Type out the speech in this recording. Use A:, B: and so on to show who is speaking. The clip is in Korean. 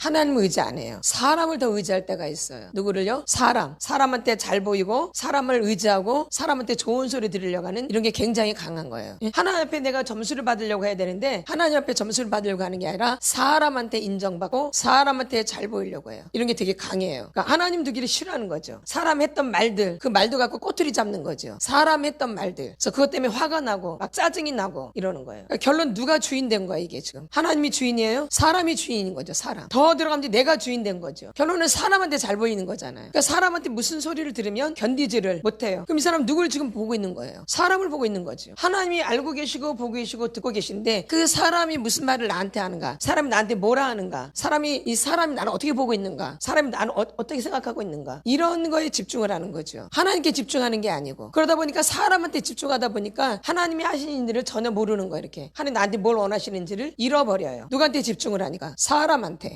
A: 하나님을 의지 안 해요. 사람을 더 의지할 때가 있어요. 누구를요? 사람. 사람한테 잘 보이고 사람을 의지하고 사람한테 좋은 소리 들으려고 하는 이런 게 굉장히 강한 거예요. 예? 하나님 앞에 내가 점수를 받으려고 해야 되는데 하나님 앞에 점수를 받으려고 하는 게 아니라 사람한테 인정받고 사람한테 잘 보이려고 해요. 이런 게 되게 강해요. 그러니까 하나님 두기를 싫어하는 거죠. 사람 했던 말들 그 말도 갖고 꼬투리 잡는 거죠. 사람 했던 말들. 그래서 그것 때문에 화가 나고 막 짜증이 나고 이러는 거예요. 그러니까 결론 누가 주인 된 거야 이게 지금. 하나님이 주인이에요? 사람이 주인인 거죠. 사람. 더 들어가면 이제 내가 주인 된 거죠. 결론은 사람한테 잘 보이는 거잖아요. 그러니까 사람한테 무슨 소리를 들으면 견디지를 못해요. 그럼 이 사람 누굴 지금 보고 있는 거예요? 사람을 보고 있는 거죠. 하나님이 알고 계시고 보고 계시고 듣고 계신데 그 사람이 무슨 말을 나한테 하는가? 사람이 나한테 뭐라 하는가? 사람이 이 사람이 나를 어떻게 보고 있는가? 사람이 나를 어, 어떻게 생각하고 있는가? 이런 거에 집중을 하는 거죠. 하나님께 집중하는 게 아니고 그러다 보니까 사람한테 집중하다 보니까 하나님이 하시는 일을 전혀 모르는 거예요. 이렇게 하나님 나한테 뭘 원하시는지를 잃어버려요. 누구한테 집중을 하니까 사람한테.